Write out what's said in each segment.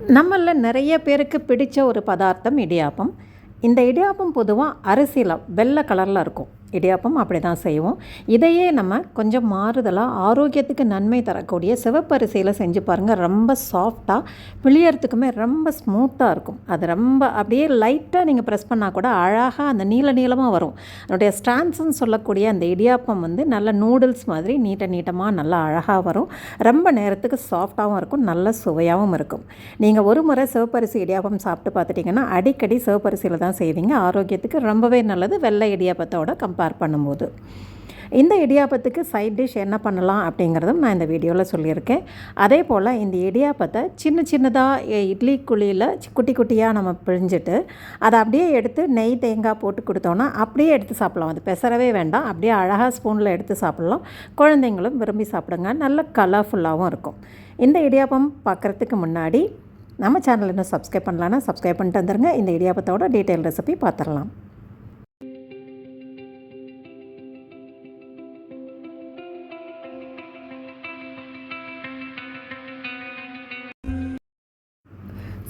நம்மளில் நிறைய பேருக்கு பிடித்த ஒரு பதார்த்தம் இடியாப்பம். இந்த இடியாப்பம் பொதுவாக அரிசியில் வெள்ளை கலரில் இருக்கும். இடியாப்பம் அப்படி தான் செய்வோம். இதையே நம்ம கொஞ்சம் மாறுதலாக ஆரோக்கியத்துக்கு நன்மை தரக்கூடிய சிவப்பரிசியில் செஞ்சு பாருங்கள் ரொம்ப சாஃப்டாக பிழியறதுக்குமே ரொம்ப ஸ்மூத்தாக இருக்கும். அது ரொம்ப அப்படியே லைட்டாக நீங்கள் ப்ரெஸ் பண்ணால் கூட அழகாக அந்த நீள நீளமாக வரும். அதனுடைய ஸ்டான்ஸ்ன்னு சொல்லக்கூடிய அந்த இடியாப்பம் வந்து நல்ல நூடுல்ஸ் மாதிரி நீட்ட நீட்டமாக நல்லா அழகாக வரும். ரொம்ப நேரத்துக்கு சாஃப்டாகவும் இருக்கும் நல்ல சுவையாகவும் இருக்கும். நீங்கள் ஒரு முறை சிவப்பரிசி இடியாப்பம் சாப்பிட்டு பார்த்துட்டிங்கன்னா அடிக்கடி சிவப்பரிசியில் தான் செய்வீங்க. ஆரோக்கியத்துக்கு ரொம்பவே நல்லது. வெள்ளை இடியாப்பத்தோட கம்பேர் பண்ணும்போது. இந்த இடியாப்பத்துக்கு சைட் டிஷ் என்ன பண்ணலாம் அப்படிங்கிறதும் நான் இந்த வீடியோவில் சொல்லியிருக்கேன். அதே போல் இந்த இடியாப்பத்தை சின்ன சின்னதாக இட்லி குழியில் குட்டி குட்டியாக நம்ம பிழிஞ்சிட்டு அதை அப்படியே எடுத்து நெய் தேங்காய் போட்டு கொடுத்தோன்னா அப்படியே எடுத்து சாப்பிட்லாம். அது பெசரவே வேண்டாம். அப்படியே அழகாக ஸ்பூனில் எடுத்து சாப்பிட்லாம். குழந்தைங்களும் விரும்பி சாப்பிடுங்க. நல்ல கலர்ஃபுல்லாகவும் இருக்கும். இந்த இடியாப்பம் பார்க்குறதுக்கு முன்னாடி நம்ம சேனல் இன்னும் சப்ஸ்கிரைப் பண்ணலான்னா சப்ஸ்கிரைப் பண்ணிட்டு வந்துருங்க. இந்த இடியாப்பத்தோட டீட்டெயில் ரெசிபி பார்த்துடலாம்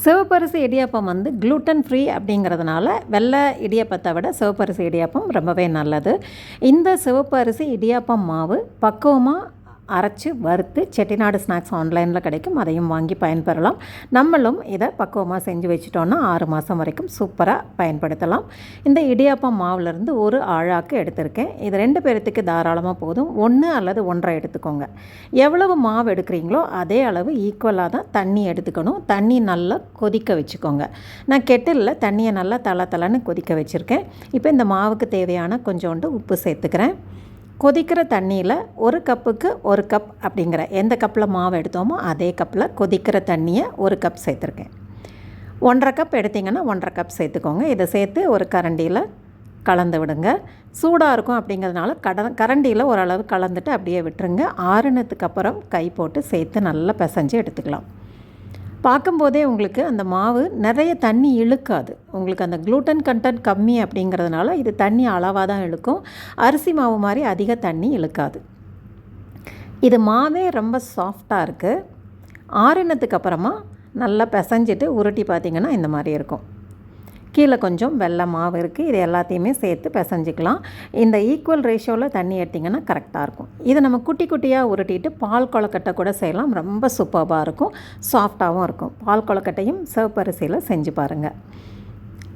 சிவப்பரிசி இடியாப்பம் வந்து க்ளூட்டன் ஃப்ரீ அப்படிங்கிறதுனால வெள்ளை இடியாப்பத்தை விட சிவப்பரிசி இடியாப்பம் ரொம்பவே நல்லது. இந்த சிவப்பரிசி இடியாப்பம் மாவு பக்குவமாக அரைச்சி வறுத்து செட்டிநாடு ஸ்நாக்ஸ் ஆன்லைனில் கிடைக்கும். அதையும் வாங்கி பயன்பெறலாம். நம்மளும் இதை பக்குவமாக செஞ்சு வச்சிட்டோன்னா ஆறு மாதம் வரைக்கும் சூப்பராக பயன்படுத்தலாம். இந்த இடியாப்பம் மாவுலேருந்து ஒரு ஆழாக்கு எடுத்திருக்கேன். இது ரெண்டு பேர்த்துக்கு தாராளமாக போதும். ஒன்று அல்லது ஒன்றரை எடுத்துக்கோங்க. எவ்வளவு மாவு எடுக்கிறீங்களோ அதே அளவு ஈக்குவலாக தான் தண்ணி எடுத்துக்கணும். தண்ணி நல்லா கொதிக்க வச்சுக்கோங்க. நான் கெட்டிலில் தண்ணியை நல்லா தலை தலைன்னு கொதிக்க வச்சுருக்கேன். இப்போ இந்த மாவுக்கு தேவையான கொஞ்சோண்டு உப்பு சேர்த்துக்கிறேன். கொதிக்கிற தண்ணியில் ஒரு கப்புக்கு ஒரு கப் அப்படிங்கிற எந்த கப்பில் மாவு எடுத்தோமோ அதே கப்பில் கொதிக்கிற தண்ணியை ஒரு கப் சேர்த்துருக்கேன். ஒன்றரை கப் எடுத்திங்கன்னா ஒன்றரை கப் சேர்த்துக்கோங்க. இதை சேர்த்து ஒரு கரண்டியில் கலந்து விடுங்க. சூடாக இருக்கும் அப்படிங்கிறதுனால கட கரண்டியில் ஓரளவு கலந்துட்டு அப்படியே விட்டுருங்க. ஆறுனத்துக்கு அப்புறம் கை போட்டு சேர்த்து நல்லா பிசைஞ்சு எடுத்துக்கலாம். பார்க்கும்போதே உங்களுக்கு அந்த மாவு நிறைய தண்ணி இழுக்காது. உங்களுக்கு அந்த க்ளூட்டன் கண்டென்ட் கம்மி அப்படிங்கிறதுனால இது தண்ணி அளவாக தான் இழுக்கும். அரிசி மாவு மாதிரி அதிக தண்ணி இழுக்காது. இது மாவே ரொம்ப சாஃப்டாக இருக்குது ஆறினத்துக்கு அப்புறமா நல்லா பிசைஞ்சிட்டு உருட்டி பார்த்திங்கன்னா இந்த மாதிரி இருக்கும். கீழே கொஞ்சம் வெள்ளை மாவு இருக்குது இது எல்லாத்தையுமே சேர்த்து பிசைஞ்சிக்கலாம். இந்த ஈக்குவல் ரேஷியோவில் தண்ணி எடுத்திங்கன்னா கரெக்டாக இருக்கும். இதை நம்ம குட்டி குட்டியாக உருட்டிட்டு பால் கொழக்கட்டை கூட செய்யலாம். ரொம்ப சூப்பராக இருக்கும். சாஃப்டாகவும் இருக்கும். பால் கொழக்கட்டையும் சிவப்பரிசியில் செஞ்சு பாருங்கள்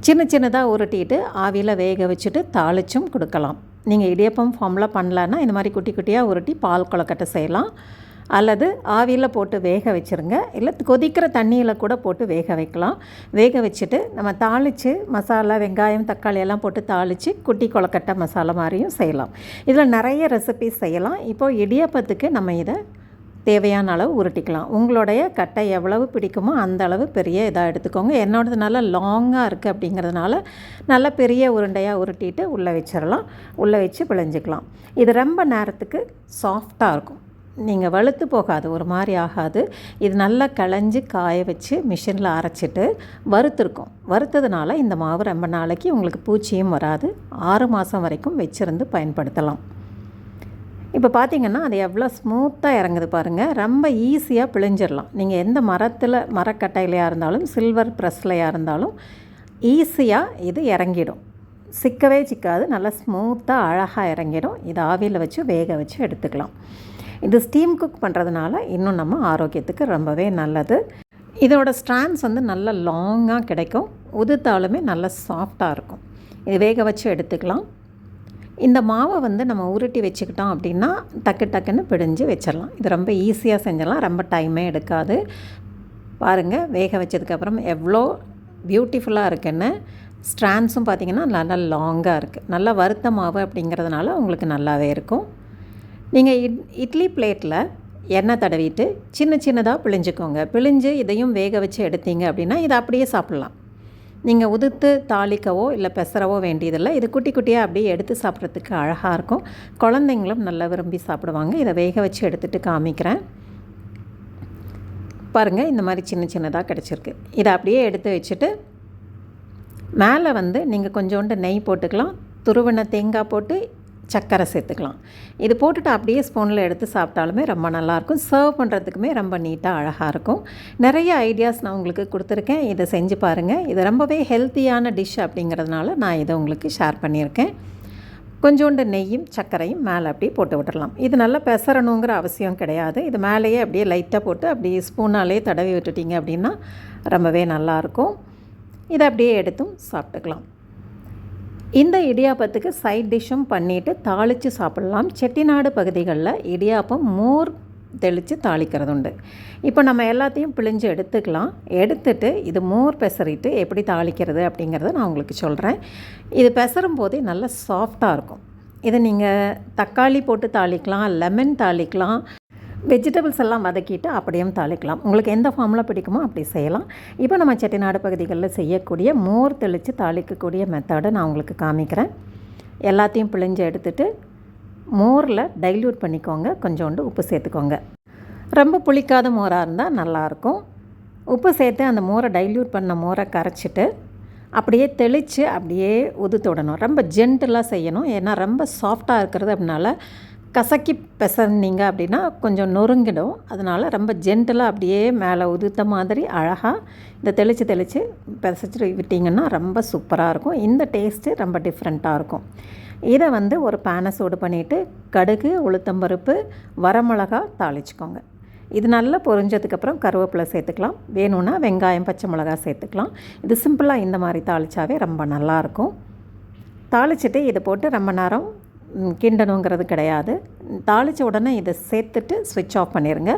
சின்ன சின்னதாக உருட்டிட்டு ஆவியில் வேக வச்சுட்டு தாளிச்சும் கொடுக்கலாம். நீங்கள் இடியப்பம் ஃபார்மில் பண்ணலன்னா இந்த மாதிரி குட்டி குட்டியாக உருட்டி பால் கொழக்கட்டை செய்யலாம். அல்லது ஆவியில் போட்டு வேக வச்சுருங்க. இல்லை கொதிக்கிற தண்ணியில் கூட போட்டு வேக வைக்கலாம். வேக வச்சுட்டு நம்ம தாளித்து மசாலா வெங்காயம் தக்காளி எல்லாம் போட்டு தாளித்து குட்டி கொழக்கட்டை மசாலா மாதிரியும் செய்யலாம். இதில் நிறைய ரெசிபிஸ் செய்யலாம். இப்போது இடியப்பத்துக்கு நம்ம இதை தேவையான அளவு உருட்டிக்கலாம். உங்களுடைய கட்டை எவ்வளவு பிடிக்குமோ அந்த அளவு பெரிய இதாக எடுத்துக்கோங்க. என்னோடது நல்லா லாங்காக இருக்குது அப்படிங்கிறதுனால நல்ல பெரிய உருண்டையாக உருட்டிட்டு உள்ளே வச்சிடலாம் உள்ளே வச்சு பிழைஞ்சிக்கலாம். இது ரொம்ப நேரத்துக்கு சாஃப்டாக இருக்கும். நீங்கள் வலுத்து போகாது ஒரு மாதிரி ஆகாது. இது நல்லா களைஞ்சி காய வச்சு மிஷினில் அரைச்சிட்டு வறுத்துருக்கோம். வறுத்ததுனால இந்த மாவு ரொம்ப நாளைக்கு உங்களுக்கு பூச்சியும் வராது. ஆறு மாதம் வரைக்கும் வச்சுருந்து பயன்படுத்தலாம். இப்போ பார்த்தீங்கன்னா அது எவ்வளோ ஸ்மூத்தாக இறங்குது பாருங்கள் ரொம்ப ஈஸியாக பிழிஞ்சிடலாம் நீங்கள் எந்த மரத்தில் மரக்கட்டையிலையாக இருந்தாலும் சில்வர் ப்ரெஸ்லையாக இருந்தாலும் ஈஸியாக இது இறங்கிடும். சிக்கவே சிக்காது. நல்லா ஸ்மூத்தாக அழகாக இறங்கிடும். இது ஆவியில் வச்சு வேக வச்சு எடுத்துக்கலாம். இது ஸ்டீம் குக் பண்ணுறதுனால இன்னும் நம்ம ஆரோக்கியத்துக்கு ரொம்பவே நல்லது. இதோட ஸ்ட்ராண்ட்ஸ் வந்து நல்ல லாங்காக கிடைக்கும். உதுத்தாலுமே நல்ல சாஃப்டாக இருக்கும். இது வேக வச்சு எடுத்துக்கலாம். இந்த மாவை வந்து நம்ம உருட்டி வச்சுக்கிட்டோம் அப்படின்னா டக்கு டக்குன்னு பிடிஞ்சு வச்சிடலாம். இது ரொம்ப ஈஸியாக செஞ்சிடலாம். ரொம்ப டைமே எடுக்காது. பாருங்கள் வேக வச்சதுக்கப்புறம் எவ்வளோ பியூட்டிஃபுல்லாக இருக்குன்னு. ஸ்ட்ராண்ட்ஸும் பார்த்திங்கன்னா நல்லா லாங்காக இருக்குது நல்லா வறுத்த மாவு அப்படிங்கிறதுனால உங்களுக்கு நல்லாவே இருக்கும். நீங்கள் இட் இட்லி பிளேட்டில் எண்ணெய் தடவிட்டு சின்ன சின்னதாக பிழிஞ்சுக்கோங்க. பிழிஞ்சு இதையும் வேக வச்சு எடுத்தீங்க அப்படின்னா இதை அப்படியே சாப்பிட்லாம். நீங்கள் உதுத்து தாளிக்கவோ இல்லை பெசரவோ வேண்டியதில்லை. இது குட்டி குட்டியாக அப்படியே எடுத்து சாப்பிட்றதுக்கு அழகாக இருக்கும். குழந்தைங்களும் நல்லா விரும்பி சாப்பிடுவாங்க. இதை வேக வச்சு எடுத்துகிட்டு காமிக்கிறேன். பாருங்கள் இந்த மாதிரி சின்ன சின்னதாக கிடச்சிருக்கு. இதை அப்படியே எடுத்து வச்சுட்டு மேலே வந்து நீங்கள் கொஞ்சோண்டு நெய் போட்டுக்கலாம். துருவின தேங்காய் போட்டு சர்க்கரை சேர்த்துக்கலாம். இது போட்டுட்டு அப்படியே ஸ்பூனில் எடுத்து சாப்பிட்டாலுமே ரொம்ப நல்லாயிருக்கும். சர்வ் பண்ணுறதுக்குமே ரொம்ப நீட்டாக அழகாக இருக்கும். நிறைய ஐடியாஸ் நான் உங்களுக்கு கொடுத்துருக்கேன். இதை செஞ்சு பாருங்கள் இது ரொம்பவே ஹெல்த்தியான டிஷ் அப்படிங்கிறதுனால நான் இதை உங்களுக்கு ஷேர் பண்ணியிருக்கேன். கொஞ்சோண்டு நெய்யும் சர்க்கரையும் மேலே அப்படியே போட்டு விட்டுடலாம் இது நல்லா பெசரணுங்கிற அவசியம் கிடையாது. இது மேலேயே அப்படியே லைட்டாக போட்டு அப்படியே ஸ்பூனாலே தடவி விட்டுட்டிங்க அப்படின்னா ரொம்பவே நல்லாயிருக்கும். இதை அப்படியே எடுத்தும் சாப்பிட்டுக்கலாம். இந்த இடியாப்பத்துக்கு சைட் டிஷ்ஷும் பண்ணிவிட்டு தாளித்து சாப்பிட்லாம். செட்டிநாடு பகுதிகளில் இடியாப்பம் மோர் தெளித்து தாளிக்கிறது உண்டு இப்போ நம்ம எல்லாத்தையும் பிழிஞ்சு எடுத்துக்கலாம். எடுத்துட்டு இது மோர் பெசரிட்டு எப்படி தாளிக்கிறது அப்படிங்கிறத நான் உங்களுக்கு சொல்கிறேன் இது பெசரும் போதே நல்லா சாஃப்டாக இருக்கும். இதை நீங்கள் தக்காளி போட்டு தாளிக்கலாம் லெமன் தாளிக்கலாம் வெஜிடபிள்ஸ் எல்லாம் வதக்கிட்டு அப்படியும் தாளிக்கலாம். உங்களுக்கு எந்த ஃபார்மில் பிடிக்குமோ அப்படி செய்யலாம். இப்போ நம்ம செட்டிநாடு பகுதிகளில் செய்யக்கூடிய மோர் தெளித்து தாளிக்கக்கூடிய மெத்தடை நான் உங்களுக்கு காமிக்கிறேன். எல்லாத்தையும் பிழிஞ்சு எடுத்துட்டு மோரில் டைல்யூட் பண்ணிக்கோங்க. கொஞ்சோண்டு உப்பு சேர்த்துக்கோங்க. ரொம்ப புளிக்காத மோராக இருந்தால் நல்லாயிருக்கும். உப்பு சேர்த்து அந்த மோரை டைல்யூட் பண்ண மோரை கரைச்சிட்டு அப்படியே தெளித்து அப்படியே உதுத்துடணும் ரொம்ப ஜென்டலாக செய்யணும். ஏன்னா ரொம்ப சாஃப்டாக இருக்கிறது அப்படின்னால கசக்கி பெசர்னீங்க அப்படின்னா கொஞ்சம் நொறுங்கிடும். அதனால் ரொம்ப ஜென்டலாக அப்படியே மேலே உதுத்த மாதிரி அழகாக இந்த தெளித்து தெளித்து பிசைச்சிட்டு விட்டிங்கன்னா ரொம்ப சூப்பராக இருக்கும். இந்த டேஸ்ட்டு ரொம்ப டிஃப்ரெண்ட்டாக இருக்கும். இதை வந்து ஒரு பேனை சூடு பண்ணிவிட்டு கடுகு உளுத்தம்பருப்பு வரமிளகா தாளிச்சுக்கோங்க. இது நல்லா பொரிஞ்சதுக்கப்புறம் கருவேப்பிலை சேர்த்துக்கலாம். வேணும்னா வெங்காயம் பச்சை மிளகா சேர்த்துக்கலாம். இது சிம்பிளாக இந்த மாதிரி தாளித்தாவே ரொம்ப நல்லாயிருக்கும் தாளிச்சிட்டு இதை போட்டு ரொம்ப நேரம் கிண்டணுங்கிறது கிடையாது. தாளித்த உடனே இதை சேர்த்துட்டு ஸ்விட்ச் ஆஃப் பண்ணிடுங்க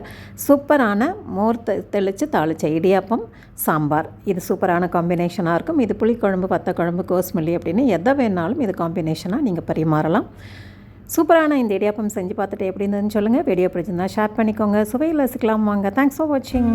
சூப்பரான மோர் தெளித்து தாளித்த இடியாப்பம் சாம்பார். இது சூப்பரான காம்பினேஷனாக இருக்கும். இது புளிக்குழம்பு வத்த குழம்பு கோஸ்மல்லி அப்படின்னு எதை வேணாலும் இது காம்பினேஷனாக நீங்கள் பரிமாறலாம். சூப்பரான இந்த இடியாப்பம் செஞ்சு பார்த்துட்டு எப்படி இருந்ததுன்னு சொல்லுங்கள் வீடியோ பிடிச்சிருந்தா ஷேர் பண்ணிக்கோங்க. சுவையில் ரசிக்கலாம் வாங்க. தேங்க்ஸ் ஃபார் வாட்சிங்